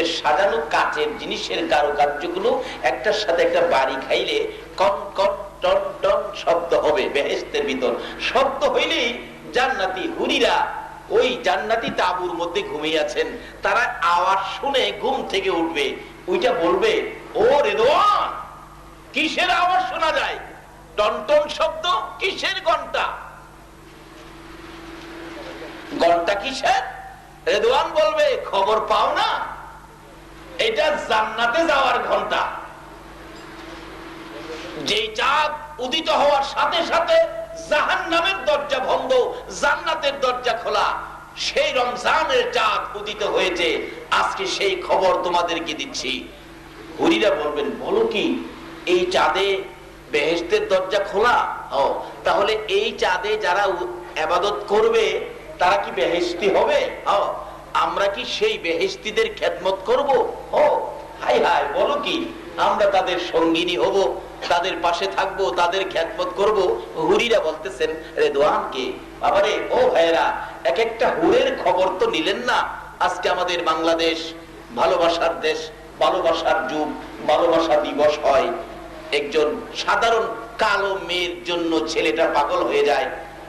বেহেস্তের সাজানো কাচের জিনিসের কারুকার্যগুলো একটার সাথে একটা বাড়ি খাইলে কন কন টন টন শব্দ হবে বেহেস্তের ভিতর। শব্দ হইলেই জান্নাতি হুরিরা ওই জান্নাতি তাবুর মধ্যে ঘুমিয়ে আছেন। তারা আওয়াজ শুনে ঘুম থেকে উঠবে। ওইটা বলবে ও রেদোয়ান কিসের আওয়াজ শোনা যায়? টনটন শব্দ কিসের ঘণ্টা? ঘণ্টা কিসের? রেদোয়ান বলবে, খবর পাও না? এটা জান্নাতে যাওয়ার ঘণ্টা। যেই চাঁদ উদিত হওয়ার সাথে সাথে জাহান নামের দরজা বন্ধ, জান্নাতের দরজা খোলা, সেই রমজানের চাঁদ উদিত হয়েছে। আজকে সেই খবর তোমাদেরকে দিচ্ছি। হরিরা বলবেন, বলো কি, এই চাঁদে বেহেস্তের দরজা খোলা? ও, তাহলে এই চাঁদে যারা আবাদত করবে, তারা কি বেহেস্তি হবে? আমরা কি সেই বেহেস্তিদের খেদমত করব? ও, হাই হাই, বলো কি? আমরা তাদের সঙ্গিনী হব, তাদের পাশে থাকব, তাদের খ্যাতমত করব। হুরিরা বলতেছেন রেদোয়ানকে বাবারে, ও ভাইরা এক একটা হুরের খবর তো নিলেন না? আজকে আমাদের বাংলাদেশ ভালোবাসার দেশ, ভালোবাসার যুগ, ভালোবাসা দিবস হয়। একজন সাধারণ কালো মেয়ের জন্য ছেলেটা পাগল হয়ে যায়।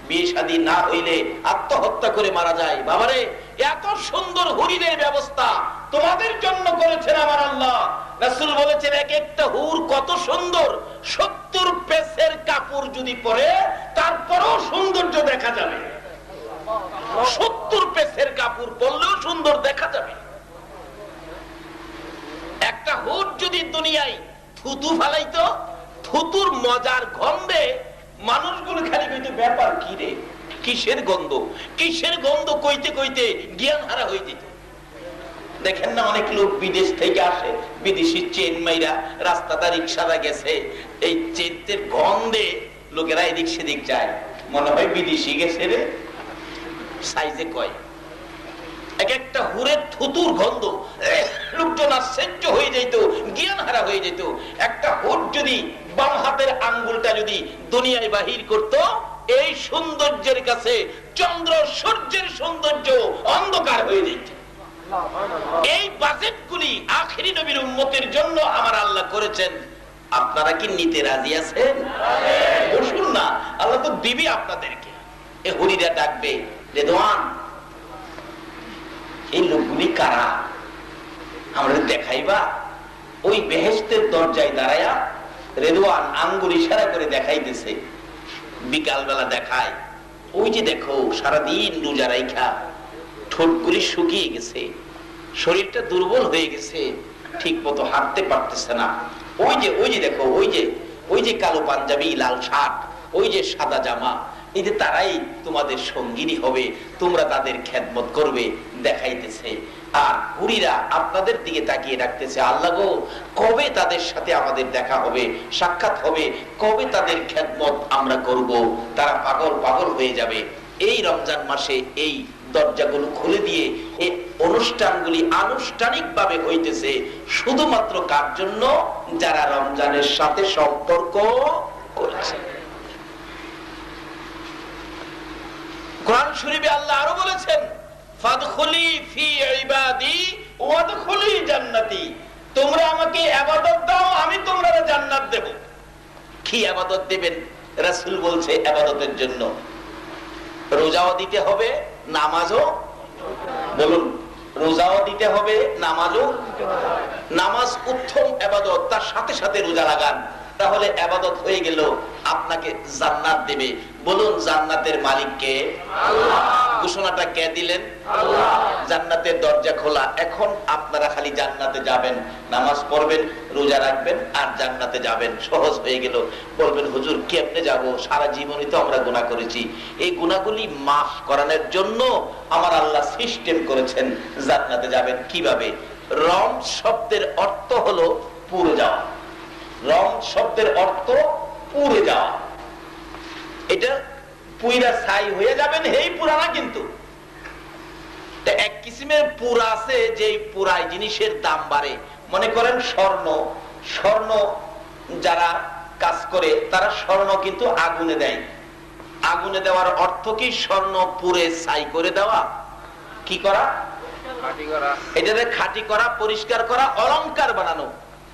বিয়ে শাদী না হইলে আত্মহত্যা করে মারা যায়। বাবারে এত সুন্দর হরিণের ব্যবস্থা তোমাদের জন্য করেছেন আমার আল্লাহ। রাসূল বলেছেন এক একটা হুর কত সুন্দর, সত্তর পেসের কাপড় যদি পরে, তারপরেও সৌন্দর্য দেখা যাবে। সত্তর পেসের কাপড় পরলেও সুন্দর দেখা যাবে। একটা হুট যদি দুনিয়ায় থুতু ফালাইতো, থুতুর মজার গন্ধে মানুষগুলো খালি কইতে ব্যাপার কি রে? কিসের গন্ধ? কিসের গন্ধ কইতে কইতে জ্ঞান হারা হয়ে যেত? দেখেন না অনেক লোক বিদেশ থেকে আসে, বিদেশি চেন মাইরা রাস্তাটা রিক্সাটা গেছে, এই চেনের গন্ধে লোকেরা এদিক সেদিক যায়। মনে হয় বিদেশি গেছে রে। সাইজে কয়। এক একটা হুরের থুতুর গন্ধ, লোকজন আশ্চর্য হয়ে যেত, জ্ঞান হারা হয়ে যেত। একটা হুর যদি বাম হাতের আঙ্গুলটা যদি দুনিয়ায় বাহির করত এই সৌন্দর্যের কাছে চন্দ্র সূর্যের সৌন্দর্য অন্ধকার হয়ে যেত এই বাজেটগুলি আখেরি নবীর উন্মতের জন্য আমার আল্লাহ করেছেন। আপনারা কি নিতে রাজি আছেন? বসুন না আল্লাহ তো দিবি আপনাদেরকে। এ হরিরা ডাকবে রেদওয়ান এই লোকগুলি কারা? আমরা দেখাইবা। ওই বেহেস্তের দরজায় দাঁড়ায়া রেদওয়ান আঙ্গুল ইশারা করে দেখাইতেছে বিকালবেলা দেখায়। ওই যে দেখো, সারাদিন রোজা রাইখা, ঠোঁটগুলি শুকিয়ে গেছে, শরীরটা দুর্বল হয়ে গেছে ঠিক মতো হাঁটতে পারতেছে না। ওই যে ওই যে দেখো, ওই যে ওই যে কালো পাঞ্জাবি, লাল শার্ট, ওই যে সাদা জামা, এই যে তারাই তোমাদের সঙ্গিনী হবে, তোমরা তাদের খেদমত করবে, দেখাইতেছে। আর হুরিরা আপনাদের দিকে তাকিয়ে রাখতেছে আল্লাহ গো, কবে তাদের সাথে আমাদের দেখা হবে, সাক্ষাৎ হবে? কবে তাদের খেদমত আমরা করব? তারা পাগল পাগল হয়ে যাবে। এই রমজান মাসে এই দরজাগুলো খুলে দিয়ে এই অনুষ্ঠানগুলি আনুষ্ঠানিক ভাবে হইতেছে, শুধুমাত্র কার জন্য? যারা রমজানের সাথে সম্পর্ক করেছে। কোরআন শরীফে আল্লাহ আরও বলেছেন রোজাও দিতে হবে রোজাও দিতে হবে, নামাজও। নামাজ উত্তম আবাদত, তার সাথে সাথে রোজা লাগান। তাহলে আবাদত হয়ে গেল, আপনাকে জান্নাত দেবে। বলুন, জান্নাতের মালিককে ঘোষণাটা কে দিলেন? জান্নাতের দরজা খোলা। এখন আপনারা খালি জান্নাতে যাবেন, নামাজ পড়বেন, রোজা রাখবেন আর জান্নাতে যাবেন। সহজ হয়ে গেল। বলবেন, হুজুর, কেমনে যাব? সারা জীবনই তো আমরা গুণা করেছি। এই গুণাগুলি মাফ করানোর জন্য আমার আল্লাহ সিস্টেম করেছেন, জান্নাতে যাবেন কীভাবে? রম শব্দের অর্থ হলো পুরে যাওয়া। রং শব্দের অর্থ পুড়ে যাওয়া। এটা পুইরা ছাই হয়ে যাবেন হেই পুরানা কিন্তু। এক কিসিমের পুরা আছে যে পুরাই জিনিসের দাম বাড়ে। মনে করেন স্বর্ণ। স্বর্ণ যারা কাজ করে তারা স্বর্ণ কিন্তু আগুনে দেয়। আগুনে দেওয়ার অর্থ কি? স্বর্ণ পুরে ছাই করে দেওয়া। কি করা। এটাতে খাঁটি করা পরিষ্কার করা অলংকার বানানো।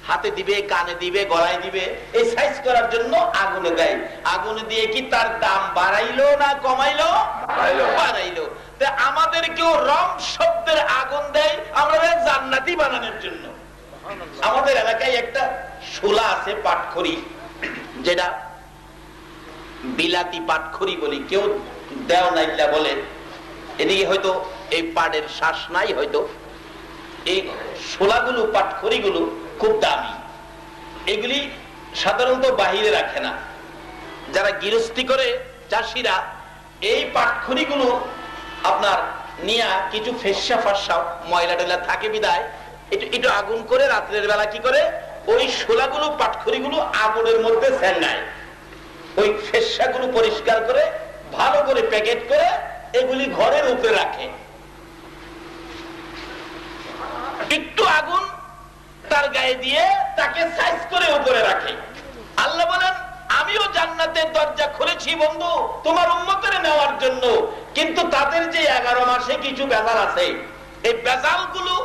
হাতে দিবে কানে দিবে গলায় দিবে এই সাইজ করার জন্য আগুনে দেয়। আগুনে দিয়ে কি তার দাম বাড়াইলো না কমাইলো? বাড়াইলো। তা আমাদের কেউ রং শব্দের আগুন দেয় আমরা জান্নাতি বানানোর জন্য। আমাদের এলাকায় একটা শোলা আছে পাটখড়ি যেটা বিলাতি পাটখড়ি বলি কেউ দেও নাইলা বলে। এদিকে হয়তো এই পাটের শ্বাস নাই হয়তো। এই শোলাগুলো পাটখড়িগুলো খুব দামি। এগুলি সাধারণত বাহিরে রাখে না। যারা গৃহস্থী করে, চাষিরা, এই পাটখড়িগুলো আপনার নিয়া কিছু ফেসা ফাঁসা ময়লা টয়লা থাকে বিদায়। একটু একটু আগুন করে রাত্রের বেলা কি করে? ওই শোলাগুলো পাটখড়িগুলো আগুনের মধ্যে সেন্ডায় ওই ফেসাগুলো পরিষ্কার করে, ভালো করে প্যাকেট করে এগুলি ঘরের উপরে রাখে। একটু আগুন তার গায়ে দিয়ে তাকে সাইজ করে উপরে রাখে। আল্লাহ বলেন, আমিও জান্নাতের দরজা খুলেছি বন্ধু, তোমার উন্মতের নেওয়ার জন্য। কিন্তু তাদের যে এগারো মাসে কিছু বেজাল আছে, এই বেজালগুলো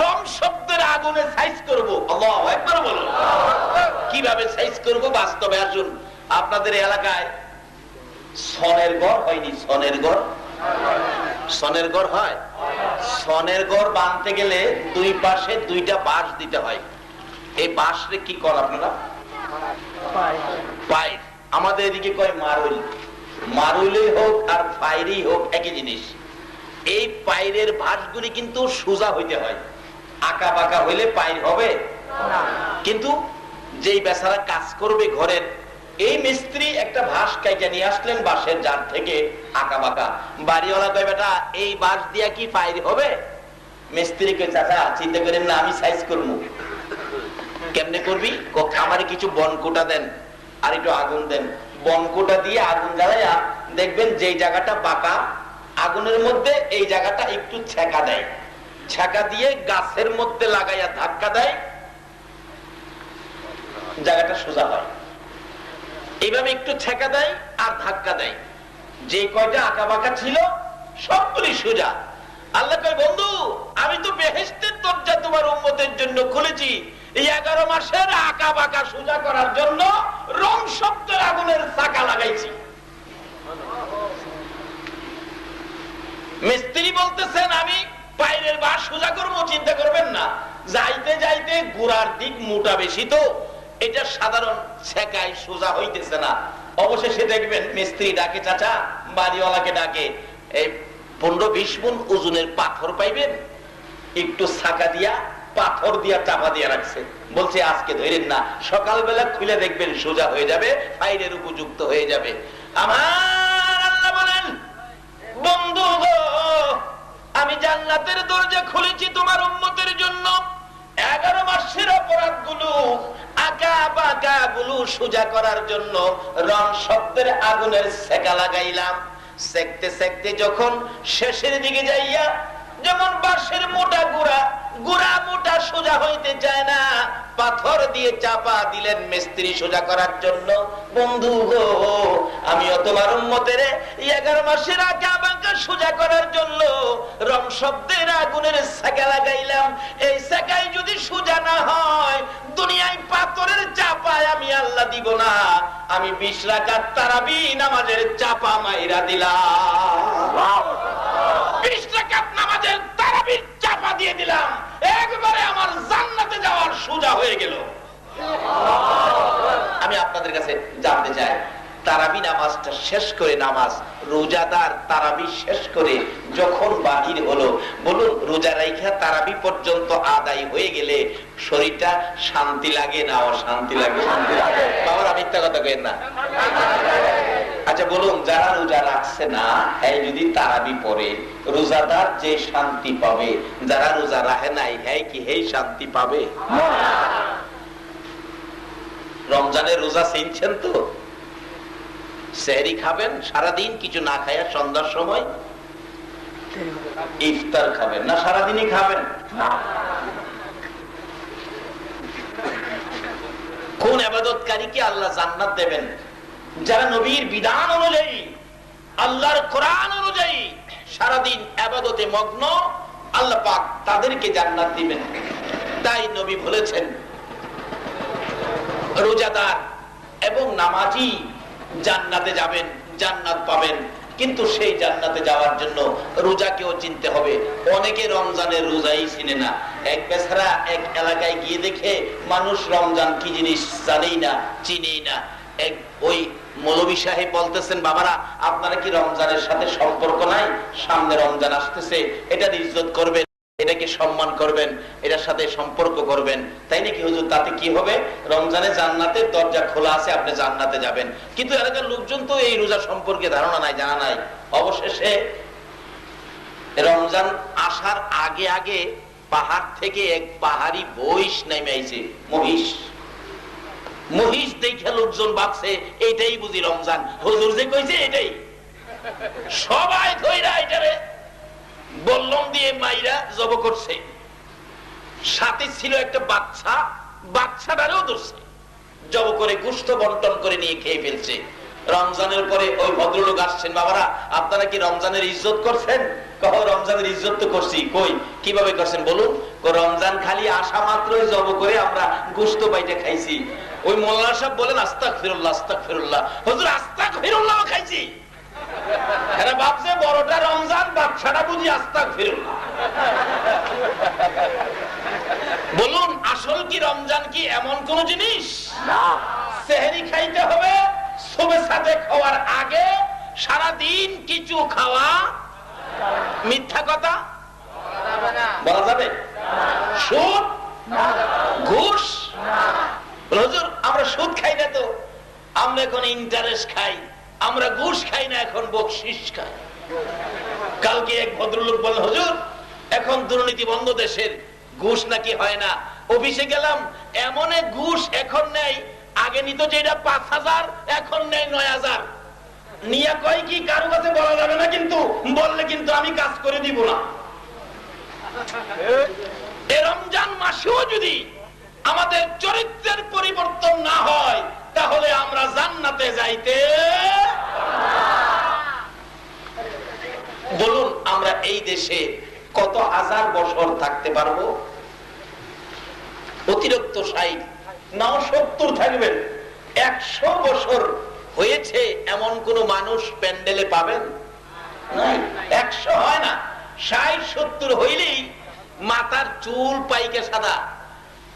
রং শব্দের আগুনে সাইজ করব। বলো কীভাবে সাইজ করব? বাস্তবে আসুন। আপনাদের এলাকায় সনের গড় হয়নি, সনের গড়? সনের গড় হয়? সনের গড় বাঁধতে গেলে দুই পাশে দুইটা বাঁশ দিতে হয়। এই বাঁশরে কি কর আপনারা? পাইর আমাদের এদিকে কয় মারুল। মারুলে হোক আর পাইরই হোক একই জিনিস। এই পাইরের ভাঁজগুলি কিন্তু সোজা হইতে হয়। আঁকা বাঁকা হইলে পাইর হবে? কিন্তু যেই বেচারা কাজ করবে ঘরের এই মিস্ত্রি একটা ভাস কাইটা নিয়ে আসলেন বাঁশের জার থেকে, আঁকা বাঁকা। বাড়িওয়ালা কয়, বেটা, এই বাঁশ দিয়া কি পাইর হবে? মিস্ত্রি কে চাচা, চিন্তা করেন না, আমি সাইজ করব। কেমনে করবি? আমারে কিছু বনকুটা দেন, আর একটু আগুন দেন। বনকুটা দিয়ে আগুন জ্বালাইয়া দেখবেন যেই জায়গাটা বাঁকা, আগুনের মধ্যে এই জায়গাটা একটু ছেঁকা দেয়। ছেঁকা দিয়ে গাছের মধ্যে লাগাইয়া ধাক্কা দেয়। জায়গাটা সোজা হয়। এইভাবে একটু ছেঁকা দেয় আর ধাক্কা দেয়। যে কয়টা আঁকা বাঁকা ছিল, সবগুলি সোজা। আল্লাহ কয়, বন্ধু, আমি তো বেহেস্তের দরজা তোমার উন্মতের জন্য খুলেছি। এই এগারো মাসের আঁকা বাঁকা সোজা করার জন্য রং শব্দের আগুনের চাকা লাগাইছি। মিস্ত্রি বলতেছেন, আমি বাইরের বাস সোজা করব, চিন্তা করবেন না। যাইতে যাইতে গোড়ার দিক মোটা বেশি তো। এটা সাধারণ ছেকাই সোজা হইতেছে না। অবশেষে দেখবেন মিস্ত্রি ডাকে, চাচা, বাড়িওয়ালাকে ডাকে, এই পনেরো বিশ মন ওজনের পাথর পাইবেন? একটু ছাকা দিয়া, পাথর দিয়া চাপা দিয়া রাখছে। বলছে, আজকে ধরেন না, সকালবেলা খুলে দেখবেন সোজা হয়ে যাবে, ফাইলের উপযুক্ত হয়ে যাবে। আমার আল্লাহ বলেন, বন্ধু আমি জান্নাতের দরজা খুলেছি তোমার উন্মতের জন্য। এগারো মাসের অপরাধগুলো আঁকা বাঁকা গুলো সোজা করার জন্য রং শব্দের আগুনের সেকা লাগাইলাম। সেকতে সেকতে যখন শেষের দিকে যাইয়া, যখন বাঁশের মোটা গুড়া গুড়া মোটা সোজা হইতে চায় না। পাথর দিয়ে চাপা দিলেন মিস্ত্রি সোজা করার জন্য। বন্ধু গো, আমিও তোমার উন্মতের এগারো মাসের আঁকা বাঁকা সোজা করার জন্য রং শব্দের আগুনের সেকা লাগাইলাম। এই সেকাই যদি সোজা না হয়, দুনিয়ায় পাথরের চাপায় আমি আল্লাহ দিব না। আমি বিশ রাখার তারাবি নামাজের চাপা মাইরা দিলাম। বিশ রাখাত নামাজের তারাবির চাপা দিয়ে দিলাম। একবারে আমার জান্নাতে যাওয়ার সোজা হয়ে গেল। আমি আপনাদের কাছে জানতে চাই, তারাবি নামাজটা শেষ করে নামাজ, রোজাদার তারাবি শেষ করে যখন বাহির হলো, বলুন, রোজা রাইখা তারাবি পর্যন্ত আদায় হয়ে গেলে শরীরটা শান্তি লাগে না অশান্তি লাগে? বাবার, মিথ্যা কথা কেন না। আচ্ছা বলুন, যারা রোজা রাখছে না হ্যাঁ যদি তারাবি পড়ে রোজাদার যে শান্তি পাবে, যারা রোজা রাখে নাই হ্যাঁ কি হেই শান্তি পাবে? রমজানের রোজা চিনছেন তো? সেহরি খাবেন, সারাদিন কিছু না খায়া সন্ধ্যার সময় ইফতার খাবেন, না সারাদিনই খাবেন? কোন আবাদতকারীকে আল্লাহ জান্নাত দেবেন? যারা নবীর বিধান অনুযায়ী, আল্লাহর কোরআন অনুযায়ী সারাদিন আবাদতে মগ্ন, আল্লাহ পাক তাদেরকে জান্নাত দিবেন। তাই নবী বলেছেন, রোজাদার এবং নামাজি জান্নাতে যাবেন, জান্নাত পাবেন। কিন্তু সেই জান্নাতে যাওয়ার জন্য রোজাকেও চিনতে হবে। অনেকে রমজানের রোজাই চিনে না। এক বেছাড়া এক এলাকায় গিয়ে দেখে, মানুষ রমজান কি জিনিস জানেই না, চিনেই না। ওই মৌলবী সাহেব বলতেছেন, বাবারা, আপনারা কি রমজানের সাথে সম্পর্ক নাই? সামনে রমজান আসতেছে এটার ইজ্জত করবেন, এটাকে সম্মান করবেন, এটার সাথে সম্পর্ক করবেন। তাই নাকি হুজুর? তাতে কি হবে? রমজানে জান্নাতের দরজা খোলা আছে, আপনি জান্নাতে যাবেন। কিন্তু এলাকার লোকজন তো এই রোজা সম্পর্কে ধারণা নাই, জানা নাই। অবশেষে রমজান আসার আগে আগে পাহাড় থেকে এক পাহাড়ি বইস নেমে আইছে, মহিষ। মহিষ দেখে লোকজন ভাবছে, এটাই বুঝি রমজান। হজুর যে কইছে, এটাই। সবাই ধৈরা এটারে বললম দিয়ে মাইরা জব করছে। সাথে ছিল একটা বাচ্চা, বাচ্চাটারেও ধরছে জব করে গুষ্ঠ বন্টন করে নিয়ে খেয়ে ফেলছে। রমজানের পরে ওই ভদ্রলোক আসছেন বাবারা আপনারা কি রমজানের ইজ্জত করছেন? কহ রমজানের ইজ্জত তো করছি কই কীভাবে করছেন বলুন? রমজান খালি আসা মাত্রই জব করে আমরা গুস্ত বাইটে খাইছি। ওই মোল্লা সাহেব বলেন আস্তাক ফিরুল্লাহ আস্তাক ফিরুল্লাহ হুজুর আস্তাক ফিরুল্লাহ খাইছি এরা ভাবছে বড়টা রমজান বাচ্চাটা বুঝি আস্তাক ফিরুল্লাহ বলুন আসল কি রমজান কি এমন কোন জিনিস? সেহেরি খাইতে হবে সবে সাথে খাওয়ার আগে সারা দিন কিছু খাওয়া মিথ্যা কথা? বলা যাবে? সুদ? ঘুষ? হুজুর, আমরা সুদ খাই না তো। আমরা এখন ইন্টারেস্ট খাই। আমরা ঘুষ খাই না, এখন বকশিস খাই। কালকে এক ভদ্রলোক বলেন হজুর, এখন দুর্নীতি বন্ধ দেশের। ঘুষ নাকি হয় না? অফিসে গেলাম, এমন ঘুষ এখন নেই আগে নিত যেটা পাঁচ হাজার, এখন নেই নয় হাজার। নিয়া কয় কি কারও কাছে বলা যাবে না কিন্তু? বললে কিন্তু আমি কাজ করে দিব না। রমজান মাসেও যদি আমাদের চরিত্রের পরিবর্তন না হয়, তাহলে আমরা জান্নাতে যাইতে বলুন, আমরা এই দেশে কত হাজার বছর থাকতে পারব? অতিরিক্ত ষাট নাও সত্তর থাকবেন একশো বছর হয়েছে এমন কোন মানুষ প্যান্ডেলে পাবেন? একশো হয় না। ষাট, সত্তর হইলেই মাথার চুল পাইকে সাদা।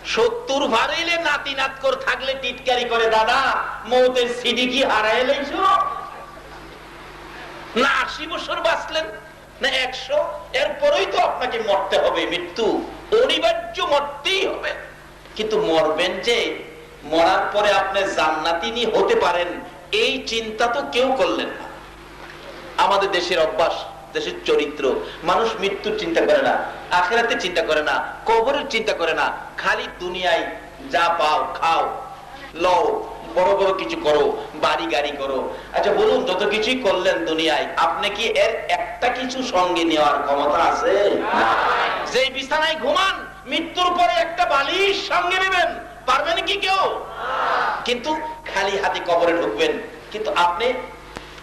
সত্তর ভারাইলে নাতি নাত করে থাকলে টিটকারি করে দাদা। মৌতের সিডি কি হারাই লাইছো? না আশি বছর বাঁচলেন, না একশো। এরপরেই তো আপনাকে মরতে হবে, মৃত্যু। অনিবার্য মরতেই হবে। কিন্তু মরবেন যে, মরার পরে আপনি জান্নাতিনি হতে পারেন, এই চিন্তা তো কেউ করলেন না। আমাদের দেশের অভ্যাস, দেশের চরিত্র, মানুষ মৃত্যুর চিন্তা করে না, আখেরাতে চিন্তা করে না, কবরের চিন্তা করে না, খালি দুনিয়ায় যা পাও খাও, লও। বড় বড় কিছু করো বাড়ি গাড়ি করো। আচ্ছা বলুন যত কিছুই করলেন দুনিয়ায় আপনি কি এর একটা কিছু সঙ্গে নেওয়ার ক্ষমতা আছে? যে বিছানায় ঘুমান মৃত্যুর পরে একটা বালিশ সঙ্গে নেবেন পারবেন কি কেউ? কিন্তু খালি হাতে কবরে ঢুকবেন। কিন্তু আপনি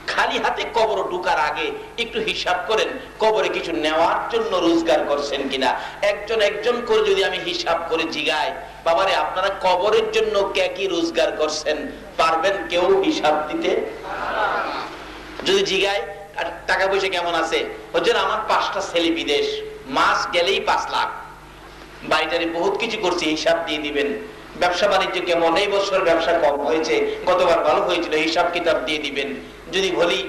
খালি হাতে কবর ঢুকার আগে একটু হিসাব করেন কবরে কিছু নেওয়ার জন্য রোজগার করছেন কিনা। একজন একজন করে যদি আমি হিসাব করে জিগাই বাবারে, আপনারা কবরের জন্য কে কি রোজগার করছেন? পারবেন কেউ হিসাব দিতে? যদি জিগাই আর টাকা পয়সা কেমন আছে? হচ্ছে আমার পাঁচটা ছেলে বিদেশ। মাস গেলেই পাঁচ লাখ। বাড়িটারে বহুত কিছু করছি, হিসাব দিয়ে দিবেন। ব্যবসা বাণিজ্য কেমন? এই বছর ব্যবসা কম হয়েছে, গতবার ভালো হয়েছিল, হিসাব কিতাব দিয়ে দিবেন। যদি বলি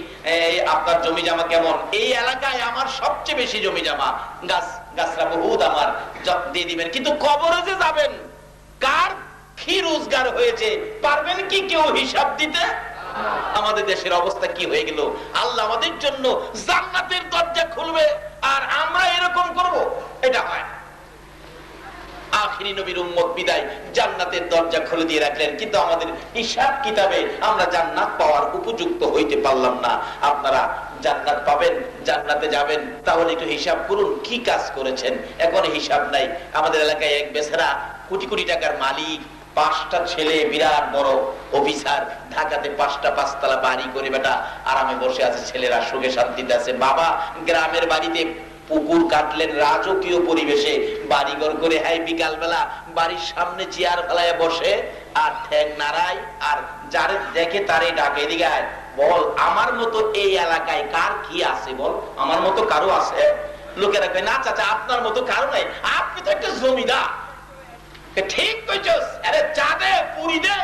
আপনার জমি জামা কেমন? এই এলাকায় আমার সবচেয়ে বেশি জমি জামা। গাছ, গাছরা বহুত আমার। দিয়ে দিবেন। কিন্তু কবরে যে যাবেন কার কি রোজগার হয়েছে? পারবেন কি কেউ হিসাব দিতে? আমাদের দেশের অবস্থা কি হয়ে গেল? আল্লাহ আমাদের জন্য জান্নাতের দরজা খুলবে আর আমরা এরকম করব? এটা হয় আখিরি নবীর উম্মত বিদায়, জান্নাতের দরজা খুলে দিয়ে রাখলেন। কিন্তু আমাদের হিসাব কিতাবে আমরা জান্নাত পাওয়ার উপযুক্ত হইতে পারলাম না। আপনারা জান্নাত পাবেন, জান্নাতে যাবেন, তাহলে একটু হিসাব করুন, কি কাজ করেছেন? এখন হিসাব নাই। আমাদের এলাকায় এক বেচারা কোটি কোটি টাকার মালিক, পাঁচটা ছেলে, বিরাট বড় অফিসার, ঢাকাতে পাঁচটা পাঁচতলা বাড়ি করে বেটা আরামে বসে আছে, ছেলেরা সুখে শান্তিতে আছে। বাবা গ্রামের বাড়িতে পুকুর কাটলেন রাজকীয় পরিবেশে, বাড়িঘর করে হাই বিকাল বেলা বাড়ির সামনে চেয়ার ফেলায় বসে, আর ঠ্যাং নাড়ায়, আর যারে দেখে তারে ডাকে আয়। বল, আমার মতো এই এলাকায় কার কি আছে বল? আমার মতো কারও আছে? লোকেরা কয়, না চাচা, আপনার মতো কারও নাই। আপনি তো একটা জমিদার। ঠিক কইছস আরে চাঁদে পুরি দে।